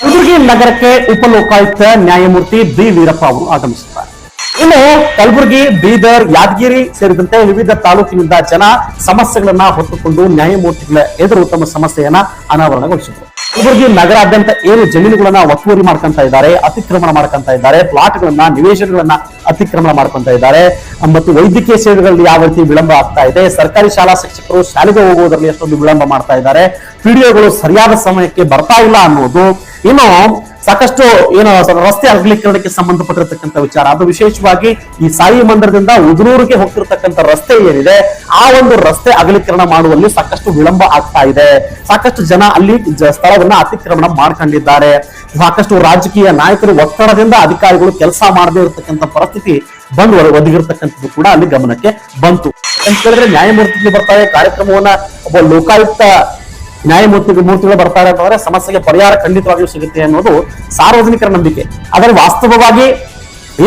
ಕಲಬುರಗಿ ನಗರಕ್ಕೆ ಉಪಲೋಕಾಯುಕ್ತ ನ್ಯಾಯಮೂರ್ತಿ ಬಿ. ವೀರಪ್ಪ ಅವರು ಆಗಮಿಸುತ್ತಾರೆ. ಇನ್ನು ಕಲಬುರಗಿ, ಬೀದರ್, ಯಾದಗಿರಿ ಸೇರಿದಂತೆ ವಿವಿಧ ತಾಲೂಕಿನಿಂದ ಜನ ಸಮಸ್ಯೆಗಳನ್ನ ಹೊತ್ತುಕೊಂಡು ನ್ಯಾಯಮೂರ್ತಿಗಳ ಎದುರು ತಮ್ಮ ಸಮಸ್ಯೆಯನ್ನ ಅನಾವರಣಗೊಳಿಸಿದರು. ಕಲಬುರಗಿ ನಗರಾದ್ಯಂತ ಏನು ಜಮೀನುಗಳನ್ನ ಒತ್ತುವರಿ ಮಾಡ್ಕೊಂತ ಇದ್ದಾರೆ, ಅತಿಕ್ರಮಣ ಮಾಡ್ಕೊಂತ ಇದ್ದಾರೆ, ಪ್ಲಾಟ್ಗಳನ್ನ, ನಿವೇಶನಗಳನ್ನ ಅತಿಕ್ರಮಣ ಮಾಡ್ಕೊಂತ ಇದ್ದಾರೆ. ಮತ್ತು ವೈದ್ಯಕೀಯ ಸೇವೆಗಳಲ್ಲಿ ಯಾವ ರೀತಿ ವಿಳಂಬ ಆಗ್ತಾ ಇದೆ, ಸರ್ಕಾರಿ ಶಾಲಾ ಶಿಕ್ಷಕರು ಶಾಲೆಗೆ ಹೋಗುವುದರಲ್ಲಿ ಎಷ್ಟೊಂದು ವಿಳಂಬ ಮಾಡ್ತಾ ಇದ್ದಾರೆ ಪಿಡಿಒಗಳು ಸರಿಯಾದ ಸಮಯಕ್ಕೆ ಬರ್ತಾ ಇಲ್ಲ ಅನ್ನೋದು ಇನ್ನು ಸಾಕಷ್ಟು ಏನು ರಸ್ತೆ ಅಗಲೀಕರಣಕ್ಕೆ ಸಂಬಂಧಪಟ್ಟಿರತಕ್ಕಂತ ವಿಚಾರ. ಅದು ವಿಶೇಷವಾಗಿ ಈ ಸಾಯಿ ಮಂದಿರದಿಂದ ಉದ್ರೂರಿಗೆ ಹೋಗ್ತಿರ್ತಕ್ಕಂಥ ರಸ್ತೆ ಏನಿದೆ, ಆ ಒಂದು ರಸ್ತೆ ಅಗಲೀಕರಣ ಮಾಡುವಲ್ಲಿ ಸಾಕಷ್ಟು ವಿಳಂಬ ಆಗ್ತಾ ಇದೆ. ಸಾಕಷ್ಟು ಜನ ಅಲ್ಲಿ ಸ್ಥಳವನ್ನ ಅತಿಕ್ರಮಣ ಮಾಡ್ಕೊಂಡಿದ್ದಾರೆ. ಸಾಕಷ್ಟು ರಾಜಕೀಯ ನಾಯಕರು ಒತ್ತಡದಿಂದ ಅಧಿಕಾರಿಗಳು ಕೆಲಸ ಮಾಡದೇ ಇರತಕ್ಕಂಥ ಪರಿಸ್ಥಿತಿ ಬಂದು ಒದ- ಒದಗಿರ್ತಕ್ಕಂಥದ್ದು ಕೂಡ ಅಲ್ಲಿ ಗಮನಕ್ಕೆ ಬಂತು. ಅಂತ ಹೇಳಿದ್ರೆ ನ್ಯಾಯಮೂರ್ತಿಗಳು ಬರ್ತಾರೆ, ಕಾರ್ಯಕ್ರಮವನ್ನ ಒಬ್ಬ ಲೋಕಾಯುಕ್ತ ನ್ಯಾಯಮೂರ್ತಿಗಳು ಮೂರ್ತಿಗಳು ಬರ್ತಾರೆ ಅಂತಂದ್ರೆ ಸಮಸ್ಯೆಗೆ ಪರಿಹಾರ ಖಂಡಿತವಾಗಿಯೂ ಸಿಗುತ್ತೆ ಅನ್ನೋದು ಸಾರ್ವಜನಿಕರ ನಂಬಿಕೆ. ಆದರೆ ವಾಸ್ತವವಾಗಿ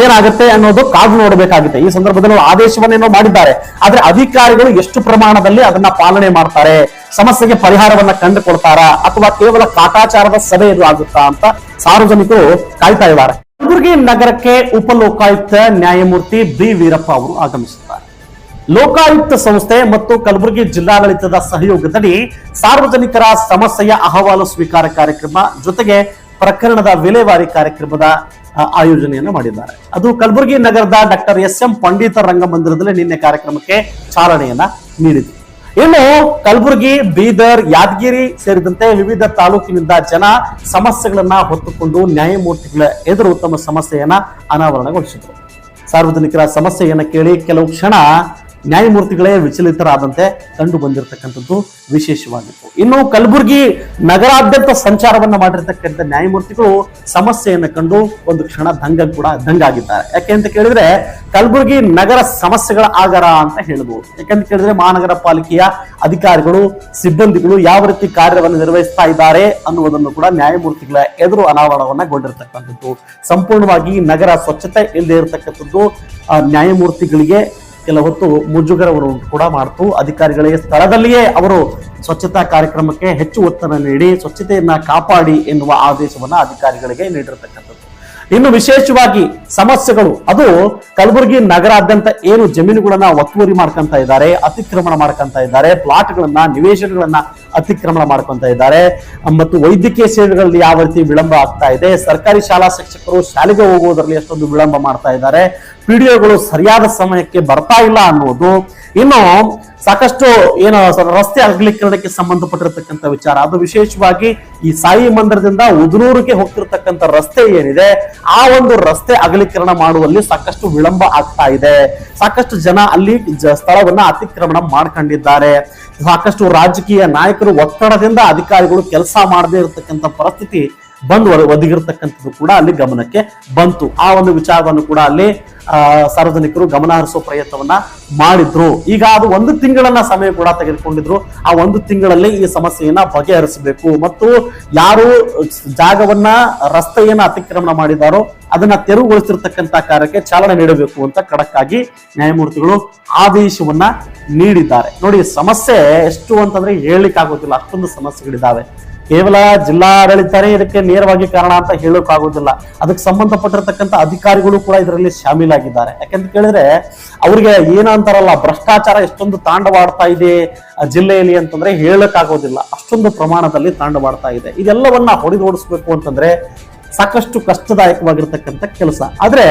ಏನಾಗುತ್ತೆ ಅನ್ನೋದು ಕಾದು ನೋಡಬೇಕಾಗುತ್ತೆ. ಈ ಸಂದರ್ಭದಲ್ಲಿ ಆದೇಶವನ್ನೇನೋ ಮಾಡಿದ್ದಾರೆ. ಆದ್ರೆ ಅಧಿಕಾರಿಗಳು ಎಷ್ಟು ಪ್ರಮಾಣದಲ್ಲಿ ಅದನ್ನ ಪಾಲನೆ ಮಾಡ್ತಾರೆ? ಸಮಸ್ಯೆಗೆ ಪರಿಹಾರವನ್ನ ಕಂಡುಕೊಳ್ತಾರಾ ಅಥವಾ ಕೇವಲ ಕಾಟಾಚಾರದ ಸಭೆ ಇದು ಆಗುತ್ತಾ ಅಂತ ಸಾರ್ವಜನಿಕರು ಕಾಯ್ತಾ ಇದ್ದಾರೆ. ಕಲಬುರಗಿ ನಗರಕ್ಕೆ ಉಪಲೋಕಾಯುಕ್ತ ನ್ಯಾಯಮೂರ್ತಿ ಬಿ. ವೀರಪ್ಪ ಅವರು ಆಗಮಿಸುತ್ತಾರೆ ಲೋಕಾಯುಕ್ತ ಸಂಸ್ಥೆ ಮತ್ತು ಕಲಬುರಗಿ ಜಿಲ್ಲಾಡಳಿತದ ಸಹಯೋಗದಲ್ಲಿ ಸಾರ್ವಜನಿಕರ ಸಮಸ್ಯೆಯ ಅಹವಾಲು ಸ್ವೀಕಾರ ಕಾರ್ಯಕ್ರಮ ಜೊತೆಗೆ ಪ್ರಕರಣದ ವಿಲೇವಾರಿ ಕಾರ್ಯಕ್ರಮದ ಆಯೋಜನೆಯನ್ನು ಮಾಡಿದ್ದಾರೆ. ಅದು ಕಲಬುರಗಿ ನಗರದ ಡಾಕ್ಟರ್ ಎಸ್ ಎಂ ಪಂಡಿತ ರಂಗಮಂದಿರದಲ್ಲಿ ನಿನ್ನೆ ಕಾರ್ಯಕ್ರಮಕ್ಕೆ ಚಾಲನೆಯನ್ನ ನೀಡಿತು ಇನ್ನು ಕಲಬುರಗಿ, ಬೀದರ್, ಯಾದಗಿರಿ ಸೇರಿದಂತೆ ವಿವಿಧ ತಾಲೂಕಿನಿಂದ ಜನ ಸಮಸ್ಯೆಗಳನ್ನ ಹೊತ್ತುಕೊಂಡು ನ್ಯಾಯಮೂರ್ತಿಗಳ ಎದುರು ತಮ್ಮ ಸಮಸ್ಯೆಯನ್ನ ಅನಾವರಣಗೊಳಿಸಿದರು. ಸಾರ್ವಜನಿಕರ ಸಮಸ್ಯೆಯನ್ನ ಕೇಳಿ ಕೆಲವು ಕ್ಷಣ ನ್ಯಾಯಮೂರ್ತಿಗಳೇ ವಿಚಲಿತರಾದಂತೆ ಕಂಡು ಬಂದಿರತಕ್ಕಂಥದ್ದು ವಿಶೇಷವಾಗಿತ್ತು. ಇನ್ನು ಕಲಬುರಗಿ ನಗರಾದ್ಯಂತ ಸಂಚಾರವನ್ನ ಮಾಡಿರ್ತಕ್ಕಂಥ ನ್ಯಾಯಮೂರ್ತಿಗಳು ಸಮಸ್ಯೆಯನ್ನು ಕಂಡು ಒಂದು ಕ್ಷಣ ದಂಗ ಕೂಡ ದಂಗಾಗಿದ್ದಾರೆ. ಯಾಕೆ ಅಂತ ಕೇಳಿದ್ರೆ ಕಲಬುರಗಿ ನಗರ ಸಮಸ್ಯೆಗಳ ಆಗರ ಅಂತ ಹೇಳ್ಬೋದು. ಯಾಕೆಂತ ಕೇಳಿದ್ರೆ ಮಹಾನಗರ ಪಾಲಿಕೆಯ ಅಧಿಕಾರಿಗಳು, ಸಿಬ್ಬಂದಿಗಳು ಯಾವ ರೀತಿ ಕಾರ್ಯವನ್ನು ನಿರ್ವಹಿಸ್ತಾ ಇದ್ದಾರೆ ಅನ್ನುವುದನ್ನು ಕೂಡ ನ್ಯಾಯಮೂರ್ತಿಗಳ ಎದುರು ಅನಾವರಣವನ್ನಗೊಂಡಿರ್ತಕ್ಕಂಥದ್ದು ಸಂಪೂರ್ಣವಾಗಿ ನಗರ ಸ್ವಚ್ಛತೆ ಇಲ್ಲದೆ ಇರತಕ್ಕಂಥದ್ದು ನ್ಯಾಯಮೂರ್ತಿಗಳಿಗೆ ಕೆಲ ಹೊತ್ತು ಮುಜುಗರವರು ಕೂಡ ಮಾಡ್ತು. ಅಧಿಕಾರಿಗಳಿಗೆ ಸ್ಥಳದಲ್ಲಿಯೇ ಅವರು ಸ್ವಚ್ಛತಾ ಕಾರ್ಯಕ್ರಮಕ್ಕೆ ಹೆಚ್ಚು ಒತ್ತನ್ನು ನೀಡಿ, ಸ್ವಚ್ಛತೆಯನ್ನ ಕಾಪಾಡಿ ಎನ್ನುವ ಆದೇಶವನ್ನ ಅಧಿಕಾರಿಗಳಿಗೆ ನೀಡಿರತಕ್ಕಂಥದ್ದು. ಇನ್ನು ವಿಶೇಷವಾಗಿ ಸಮಸ್ಯೆಗಳು, ಅದು ಕಲಬುರಗಿ ನಗರಾದ್ಯಂತ ಏನು ಜಮೀನುಗಳನ್ನ ಒತ್ತುವರಿ ಮಾಡ್ಕೊಂತ ಇದ್ದಾರೆ, ಅತಿಕ್ರಮಣ ಮಾಡ್ಕೊಂತ ಇದ್ದಾರೆ, ಪ್ಲಾಟ್ಗಳನ್ನ, ನಿವೇಶನಗಳನ್ನ ಅತಿಕ್ರಮಣ ಮಾಡ್ಕೊಂತ ಇದ್ದಾರೆ. ಮತ್ತು ವೈದ್ಯಕೀಯ ಸೇವೆಗಳಲ್ಲಿ ಯಾವ ರೀತಿ ವಿಳಂಬ ಆಗ್ತಾ ಇದೆ? ಸರ್ಕಾರಿ ಶಾಲಾ ಶಿಕ್ಷಕರು ಶಾಲೆಗೆ ಹೋಗುವುದರಲ್ಲಿ ಎಷ್ಟೊಂದು ವಿಳಂಬ ಮಾಡ್ತಾ ಇದ್ದಾರೆ? ಪಿಡಿಒಗಳು ಸರಿಯಾದ ಸಮಯಕ್ಕೆ ಬರ್ತಾ ಇಲ್ಲ ಅನ್ನೋದು. ಇನ್ನು ಸಾಕಷ್ಟು ಏನು ರಸ್ತೆ ಅಗಲೀಕರಣಕ್ಕೆ ಸಂಬಂಧಪಟ್ಟಿರತಕ್ಕಂಥ ವಿಚಾರ. ಅದು ವಿಶೇಷವಾಗಿ ಈ ಸಾಯಿ ಮಂದಿರದಿಂದ ಉದ್ರೂರಿಗೆ ಹೋಗ್ತಿರ್ತಕ್ಕಂಥ ರಸ್ತೆ ಏನಿದೆ, ಆ ಒಂದು ರಸ್ತೆ ಅಗಲೀಕರಣ ಮಾಡುವಲ್ಲಿ ಸಾಕಷ್ಟು ವಿಳಂಬ ಆಗ್ತಾ ಇದೆ. ಸಾಕಷ್ಟು ಜನ ಅಲ್ಲಿ ಸ್ಥಳವನ್ನ ಅತಿಕ್ರಮಣ ಮಾಡ್ಕೊಂಡಿದ್ದಾರೆ. ಸಾಕಷ್ಟು ರಾಜಕೀಯ ಒತ್ತಡದಿಂದ ಅಧಿಕಾರಿಗಳು ಕೆಲಸ ಮಾಡದೇ ಇರತಕ್ಕಂಥ ಪರಿಸ್ಥಿತಿ ಬಂದು ಒದ- ಒದಗಿರ್ತಕ್ಕಂಥದ್ದು ಕೂಡ ಅಲ್ಲಿ ಗಮನಕ್ಕೆ ಬಂತು. ಆ ಒಂದು ವಿಚಾರವನ್ನು ಕೂಡ ಅಲ್ಲಿ ಸಾರ್ವಜನಿಕರು ಗಮನ ಹರಿಸೋ ಪ್ರಯತ್ನವನ್ನ ಮಾಡಿದ್ರು. ಈಗ ಅದು ಒಂದು ತಿಂಗಳನ್ನ ಸಮಯ ಕೂಡ ತೆಗೆದುಕೊಂಡಿದ್ರು. ಆ ಒಂದು ತಿಂಗಳಲ್ಲಿ ಈ ಸಮಸ್ಯೆಯನ್ನ ಬಗೆಹರಿಸಬೇಕು. ಮತ್ತು ಯಾರು ಜಾಗವನ್ನ, ರಸ್ತೆಯನ್ನ ಅತಿಕ್ರಮಣ ಮಾಡಿದಾರೋ ಅದನ್ನ ತೆರವುಗೊಳಿಸಿರ್ತಕ್ಕಂಥ ಕಾರ್ಯಕ್ಕೆ ಚಾಲನೆ ನೀಡಬೇಕು ಅಂತ ಖಡಕ್ಕಾಗಿ ನ್ಯಾಯಮೂರ್ತಿಗಳು ಆದೇಶವನ್ನ ನೀಡಿದ್ದಾರೆ. ನೋಡಿ, ಸಮಸ್ಯೆ ಎಷ್ಟು ಅಂತಂದ್ರೆ ಹೇಳಲಿಕ್ಕೆ ಆಗೋದಿಲ್ಲ. ಅಷ್ಟೊಂದು ಸಮಸ್ಯೆಗಳಿದ್ದಾವೆ. ಕೇವಲ ಜಿಲ್ಲಾಡಳಿತನೇ ಇದಕ್ಕೆ ನೇರವಾಗಿ ಕಾರಣ ಅಂತ ಹೇಳೋಕ್ಕಾಗೋದಿಲ್ಲ ಅದಕ್ಕೆ ಸಂಬಂಧಪಟ್ಟಿರತಕ್ಕಂಥ ಅಧಿಕಾರಿಗಳು ಕೂಡ ಇದರಲ್ಲಿ ಶಾಮೀಲಾಗಿದ್ದಾರೆ. ಯಾಕಂತ ಕೇಳಿದ್ರೆ, ಅವ್ರಿಗೆ ಏನಂತಾರಲ್ಲ, ಭ್ರಷ್ಟಾಚಾರ ಎಷ್ಟೊಂದು ತಾಂಡವಾಡ್ತಾ ಇದೆ ಜಿಲ್ಲೆಯಲ್ಲಿ ಅಂತಂದ್ರೆ ಹೇಳಕ್ಕಾಗೋದಿಲ್ಲ ಅಷ್ಟೊಂದು ಪ್ರಮಾಣದಲ್ಲಿ ತಾಂಡವಾಡ್ತಾ ಇದೆ. ಇದೆಲ್ಲವನ್ನ ಹೊಡೆದೋಡಿಸ್ಬೇಕು ಅಂತಂದ್ರೆ ಸಾಕಷ್ಟು ಕಷ್ಟದಾಯಕವಾಗಿರ್ತಕ್ಕಂಥ ಕೆಲಸ. ಆದ್ರೆ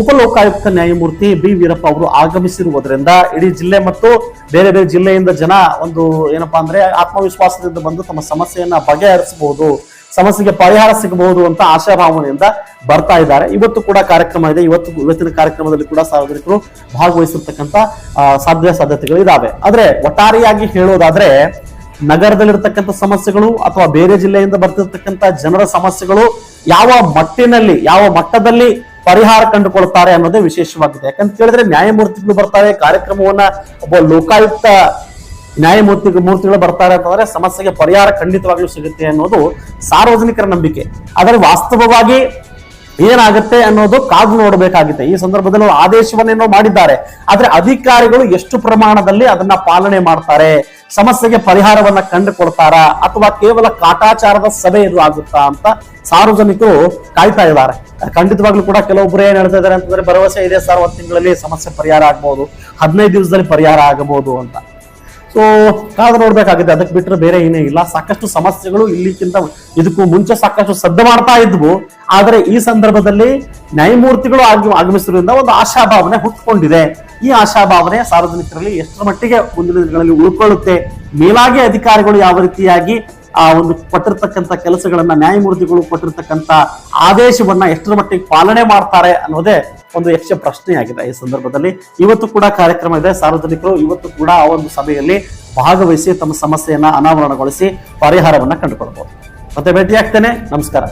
ಉಪಲೋಕಾಯುಕ್ತ ನ್ಯಾಯಮೂರ್ತಿ ಬಿ ವೀರಪ್ಪ ಅವರು ಆಗಮಿಸಿರುವುದರಿಂದ ಇಡೀ ಜಿಲ್ಲೆ ಮತ್ತು ಬೇರೆ ಬೇರೆ ಜಿಲ್ಲೆಯಿಂದ ಜನ ಒಂದು ಏನಪ್ಪಾ ಅಂದ್ರೆ ಆತ್ಮವಿಶ್ವಾಸದಿಂದ ಬಂದು ತಮ್ಮ ಸಮಸ್ಯೆಯನ್ನ ಬಗೆಹರಿಸಬಹುದು, ಸಮಸ್ಯೆಗೆ ಪರಿಹಾರ ಸಿಗಬಹುದು ಅಂತ ಆಶಾಭಾವನೆಯಿಂದ ಬರ್ತಾ ಇದ್ದಾರೆ. ಇವತ್ತು ಕೂಡ ಕಾರ್ಯಕ್ರಮ ಇದೆ. ಇವತ್ತು ಇವತ್ತಿನ ಕಾರ್ಯಕ್ರಮದಲ್ಲಿ ಕೂಡ ಸಾರ್ವಜನಿಕರು ಭಾಗವಹಿಸಿರ್ತಕ್ಕಂಥ ಸಾಧ್ಯ ಸಾಧ್ಯತೆಗಳು ಇದಾವೆ. ಆದ್ರೆ ಒಟ್ಟಾರೆಯಾಗಿ ಹೇಳೋದಾದ್ರೆ ನಗರದಲ್ಲಿರ್ತಕ್ಕಂಥ ಸಮಸ್ಯೆಗಳು ಅಥವಾ ಬೇರೆ ಜಿಲ್ಲೆಯಿಂದ ಬರ್ತಿರ್ತಕ್ಕಂಥ ಜನರ ಸಮಸ್ಯೆಗಳು ಯಾವ ಮಟ್ಟಿನಲ್ಲಿ, ಯಾವ ಮಟ್ಟದಲ್ಲಿ ಪರಿಹಾರ ಕಂಡುಕೊಳ್ತಾರೆ ಅನ್ನೋದೇ ವಿಶೇಷವಾಗಿದೆ. ಯಾಕಂತ ಕೇಳಿದ್ರೆ ನ್ಯಾಯಮೂರ್ತಿಗಳು ಬರ್ತಾರೆ, ಕಾರ್ಯಕ್ರಮವನ್ನ ಒಬ್ಬ ಲೋಕಾಯುಕ್ತ ನ್ಯಾಯಮೂರ್ತಿ ಮೂರ್ತಿಗಳು ಬರ್ತಾರೆ ಅಂತಂದ್ರೆ ಸಮಸ್ಯೆಗೆ ಪರಿಹಾರ ಖಂಡಿತವಾಗ್ಲೂ ಸಿಗುತ್ತೆ ಅನ್ನೋದು ಸಾರ್ವಜನಿಕರ ನಂಬಿಕೆ. ಆದರೆ ವಾಸ್ತವವಾಗಿ ಏನಾಗುತ್ತೆ ಅನ್ನೋದು ಕಾದು ನೋಡಬೇಕಾಗಿದೆ. ಈ ಸಂದರ್ಭದಲ್ಲಿ ಆದೇಶವನ್ನೇನೋ ಮಾಡಿದ್ದಾರೆ. ಆದ್ರೆ ಅಧಿಕಾರಿಗಳು ಎಷ್ಟು ಪ್ರಮಾಣದಲ್ಲಿ ಅದನ್ನ ಪಾಲನೆ ಮಾಡ್ತಾರೆ? ಸಮಸ್ಯೆಗೆ ಪರಿಹಾರವನ್ನ ಕಂಡುಕೊಡ್ತಾರ ಅಥವಾ ಕೇವಲ ಕಾಟಾಚಾರದ ಸಭೆ ಇದು ಆಗುತ್ತಾ ಅಂತ ಸಾರ್ವಜನಿಕರು ಕಾಯ್ತಾ ಇದ್ದಾರೆ. ಖಂಡಿತವಾಗ್ಲೂ ಕೂಡ ಕೆಲವೊಬ್ರು ಏನ್ ಹೇಳ್ತಾ ಇದ್ದಾರೆ ಅಂತಂದ್ರೆ ಭರವಸೆ ಇದೆ ಸರ್, ಒಂದು ತಿಂಗಳಲ್ಲಿ ಸಮಸ್ಯೆ ಪರಿಹಾರ ಆಗ್ಬಹುದು ಹದಿನೈದು ದಿವಸದಲ್ಲಿ ಪರಿಹಾರ ಆಗಬಹುದು ಅಂತ. ಸೊ ಕಾದು ನೋಡ್ಬೇಕಾಗಿದೆ ಅದಕ್ಕೆ ಬಿಟ್ಟರೆ ಬೇರೆ ಏನೇ ಇಲ್ಲ. ಸಾಕಷ್ಟು ಸಮಸ್ಯೆಗಳು ಇಲ್ಲಿಕ್ಕಿಂತ ಇದಕ್ಕೂ ಮುಂಚೆ ಸಾಕಷ್ಟು ಸದ್ದು ಮಾಡ್ತಾ ಇದ್ವು. ಆದರೆ ಈ ಸಂದರ್ಭದಲ್ಲಿ ನ್ಯಾಯಮೂರ್ತಿಗಳು ಆಗಿ ಆಗಮಿಸಿದ್ರಿಂದ ಒಂದು ಆಶಾಭಾವನೆ ಹುಟ್ಕೊಂಡಿದೆ. ಈ ಆಶಾಭಾವನೆ ಸಾರ್ವಜನಿಕರಲ್ಲಿ ಎಷ್ಟರ ಮಟ್ಟಿಗೆ ಮುಂದಿನ ದಿನಗಳಲ್ಲಿ ಉಳ್ಕೊಳ್ಳುತ್ತೆ? ಮೇಲಾಗಿ ಅಧಿಕಾರಿಗಳು ಯಾವ ರೀತಿಯಾಗಿ ಆ ಒಂದು ಕೊಟ್ಟಿರ್ತಕ್ಕಂಥ ಕೆಲಸಗಳನ್ನ ನ್ಯಾಯಮೂರ್ತಿಗಳು ಕೊಟ್ಟಿರ್ತಕ್ಕಂಥ ಆದೇಶವನ್ನ ಎಷ್ಟರ ಮಟ್ಟಿಗೆ ಪಾಲನೆ ಮಾಡ್ತಾರೆ ಅನ್ನೋದೇ ಒಂದು ಯಕ್ಷ ಪ್ರಶ್ನೆಯಾಗಿದೆ ಈ ಸಂದರ್ಭದಲ್ಲಿ. ಇವತ್ತು ಕೂಡ ಕಾರ್ಯಕ್ರಮ ಇದೆ. ಸಾರ್ವಜನಿಕರು ಇವತ್ತು ಕೂಡ ಆ ಒಂದು ಸಭೆಯಲ್ಲಿ ಭಾಗವಹಿಸಿ ತಮ್ಮ ಸಮಸ್ಯೆಯನ್ನ ಅನಾವರಣಗೊಳಿಸಿ ಪರಿಹಾರವನ್ನ ಕಂಡುಕೊಳ್ಬಹುದು ಮತ್ತೆ ಭೇಟಿಯಾಗ್ತೇನೆ. ನಮಸ್ಕಾರ.